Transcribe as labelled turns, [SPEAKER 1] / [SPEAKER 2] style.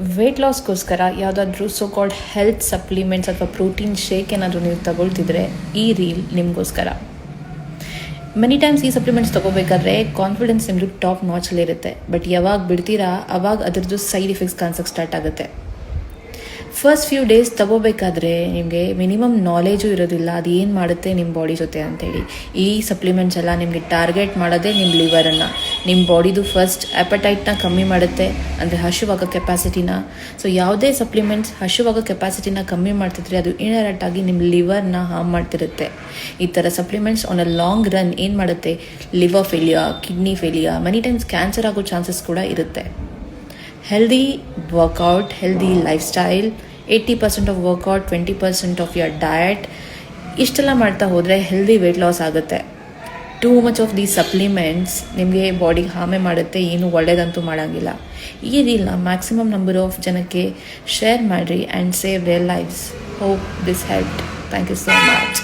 [SPEAKER 1] Weight ಲಾಸ್ಗೋಸ್ಕರ ಯಾವುದಾದ್ರೂ so called health supplements ಅಥವಾ ಪ್ರೋಟೀನ್ ಶೇಕ್ ಏನಾದರೂ ನೀವು ತಗೊಳ್ತಿದ್ರೆ ಈ ರೀಲ್ ನಿಮಗೋಸ್ಕರ. ಮೆನಿ ಟೈಮ್ಸ್ ಈ ಸಪ್ಲಿಮೆಂಟ್ಸ್ ತೊಗೋಬೇಕಾದ್ರೆ ಕಾನ್ಫಿಡೆನ್ಸ್ ನಿಮ್ದು ಟಾಪ್ ನಾಚಲ್ಲಿ ಇರುತ್ತೆ. ಬಟ್ ಯಾವಾಗ ಬಿಡ್ತೀರಾ, ಅವಾಗ ಅದರದ್ದು ಸೈಡ್ ಎಫೆಕ್ಟ್ಸ್ ಕಾಣಿಸೋಕ್ಕೆ ಸ್ಟಾರ್ಟ್ ಆಗುತ್ತೆ. ಫಸ್ಟ್ ಫ್ಯೂ ಡೇಸ್ ತಗೋಬೇಕಾದ್ರೆ ನಿಮಗೆ ಮಿನಿಮಮ್ ನಾಲೇಜು ಇರೋದಿಲ್ಲ. ಅದು ಏನು ಮಾಡುತ್ತೆ ನಿಮ್ಮ ಬಾಡಿ ಜೊತೆ ಅಂತೇಳಿ. ಈ ಸಪ್ಲಿಮೆಂಟ್ಸ್ ಎಲ್ಲ ನಿಮಗೆ ಟಾರ್ಗೆಟ್ ಮಾಡೋದೇ ನಿಮ್ಮ ಲಿವರನ್ನು ನಿಮ್ಮ ಬಾಡಿದು ಫಸ್ಟ್ ಆ್ಯಪಟೈಟ್ನ ಕಮ್ಮಿ ಮಾಡುತ್ತೆ, ಅಂದರೆ ಹಸುವಾಗ ಕೆಪಾಸಿಟಿನ ಸೊ ಯಾವುದೇ ಸಪ್ಲಿಮೆಂಟ್ಸ್ ಹಸುವಾಗ ಕೆಪಾಸಿಟಿನ ಕಮ್ಮಿ ಮಾಡ್ತಿದ್ರೆ ಅದು ಆಗಿ ನಿಮ್ಮ ಲಿವರ್ನ ಹಾರ್ಮ್ ಮಾಡ್ತಿರುತ್ತೆ. ಈ ಥರ supplements on a long run ಏನು ಮಾಡುತ್ತೆ? Liver failure kidney failure many times cancer ಆಗೋ ಚಾನ್ಸಸ್ ಕೂಡ ಇರುತ್ತೆ. Healthy workout healthy lifestyle eighty percent of workout twenty percent of your diet ಇಷ್ಟೆಲ್ಲ ಮಾಡ್ತಾ ಹೋದರೆ ಹೆಲ್ದಿ ವೆಯ್ಟ್ ಲಾಸ್ ಆಗುತ್ತೆ. Too much of these supplements ನಿಮಗೆ ಬಾಡಿಗೆ ಹಾಮೆ ಮಾಡುತ್ತೆ, ಏನು ಒಳ್ಳೇದಂತೂ ಮಾಡೋಂಗಿಲ್ಲ. ಈ ರೀಲ್ನ ಮ್ಯಾಕ್ಸಿಮಮ್ ನಂಬರ್ ಆಫ್ ಜನಕ್ಕೆ ಶೇರ್ ಮಾಡಿರಿ and save their lives hope this help thank you so much